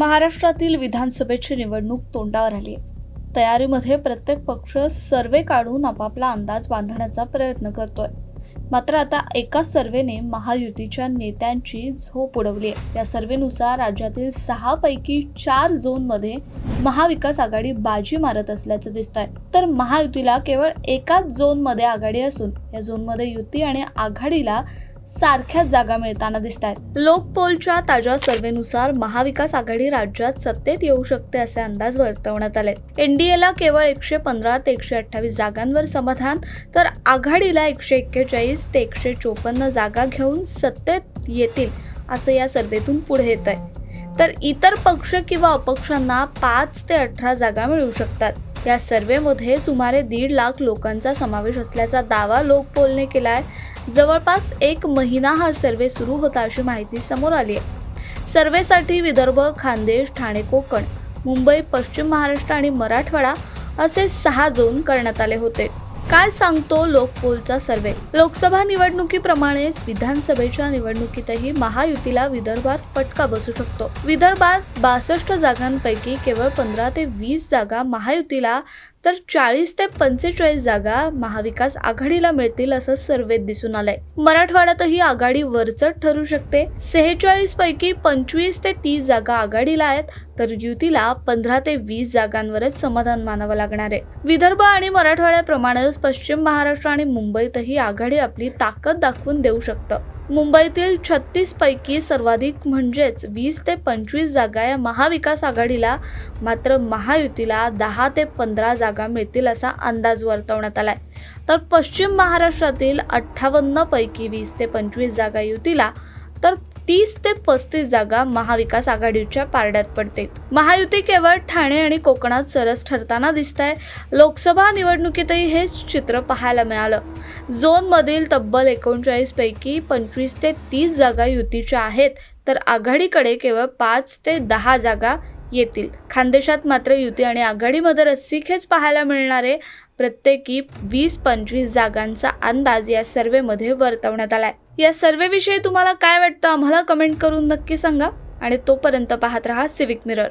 महाराष्ट्रातील विधानसभेची निवडणूक तोंडावर आली. आहे तयारीमध्ये प्रत्येक पक्ष सर्वे काढून आपापला अंदाज बांधण्याचा प्रयत्न करतोय. मात्र आता एका सर्वेने महायुतीच्या नेत्यांची झोप उडवली आहे या सर्वेनुसार राज्यातील सहा पैकी चार झोनमध्ये महाविकास आघाडी बाजी मारत असल्याचं दिसत आहे तर महायुतीला केवळ एकाच झोनमध्ये आघाडी असून या झोनमध्ये युती आणि आघाडीला सारख्याच जागा मिळताना दिसत आहेत लोकपोलच्या ताज्या सर्वेनुसार महाविकास आघाडी राज्यात सत्तेत येऊ शकते असे अंदाज वर्तवण्यात आले. एनडीएला केवळ एकशे पंधरा ते एकशे अठ्ठावीस जागांवर समाधान तर आघाडीला एकशे एक्केचाळीस ते एकशे चोपन्न जागा घेऊन सत्तेत येतील असं या सर्वेतून पुढे येत आहे तर इतर पक्ष किंवा अपक्षांना पाच ते अठरा जागा मिळू शकतात. या सर्वेमध्ये सुमारे दीड लाख लोकांचा समावेश असल्याचा दावा लोकपोलने केला आहे जवळपास एक महिना हा सर्वे सुरू होता अशी माहिती समोर आली आहे. सर्वेसाठी विदर्भ खानदेश ठाणे कोकण मुंबई पश्चिम महाराष्ट्र आणि मराठवाडा असे सहा झोन करण्यात आले होते. काय सांगतो लोकपोलचा सर्वे? लोकसभा निवडणुकीप्रमाणेच विधानसभेच्या निवडणुकीतही महायुतीला विदर्भात फटका बसू शकतो. विदर्भात बासष्ट जागांपैकी केवळ पंधरा ते वीस जागा महायुतीला तर चाळीस ते पंचेचाळीस जागा महाविकास आघाडीला मिळतील असं सर्वेत दिसून आलंय. मराठवाड्यातही आघाडी वरचढ ठरू शकते. सेहेचाळीस पैकी पंचवीस ते तीस जागा आघाडीला आहेत तर युतीला पंधरा ते वीस जागांवरच समाधान मानावं लागणार आहे. विदर्भ आणि मराठवाड्याप्रमाणेच पश्चिम महाराष्ट्र आणि मुंबईतही आघाडी आपली ताकद दाखवून देऊ शकतं. मुंबईतील छत्तीसपैकी सर्वाधिक म्हणजेच वीस ते पंचवीस जागा या महाविकास आघाडीला मात्र महायुतीला दहा ते पंधरा जागा मिळतील असा अंदाज वर्तवण्यात आला आहे तर पश्चिम महाराष्ट्रातील अठ्ठावन्नपैकी वीस ते पंचवीस जागा युतीला तर तीस ते पस्तीस जागा महाविकास आघाडीच्या पारड्यात पडतील महायुती केवळ ठाणे आणि कोकणात सरस ठरताना दिसत आहे लोकसभा निवडणुकीतही हेच चित्र पाहायला मिळालं. झोनमधील तब्बल एकोणचाळीस पैकी पंचवीस ते तीस जागा युतीच्या आहेत तर आघाडीकडे केवळ पाच ते दहा जागा येतील. खानदेशात मात्र युती आणि आघाडीमध्ये रस्सीखेच पाहायला मिळणारे प्रत्येकी वीस पंचवीस जागांचा अंदाज या सर्वेमध्ये वर्तवण्यात आलाय. या सर्वेविषयी तुम्हाला काय वाटतं आम्हाला कमेंट करून नक्की सांगा. आणि तोपर्यंत पाहत रहा सिविक मिरर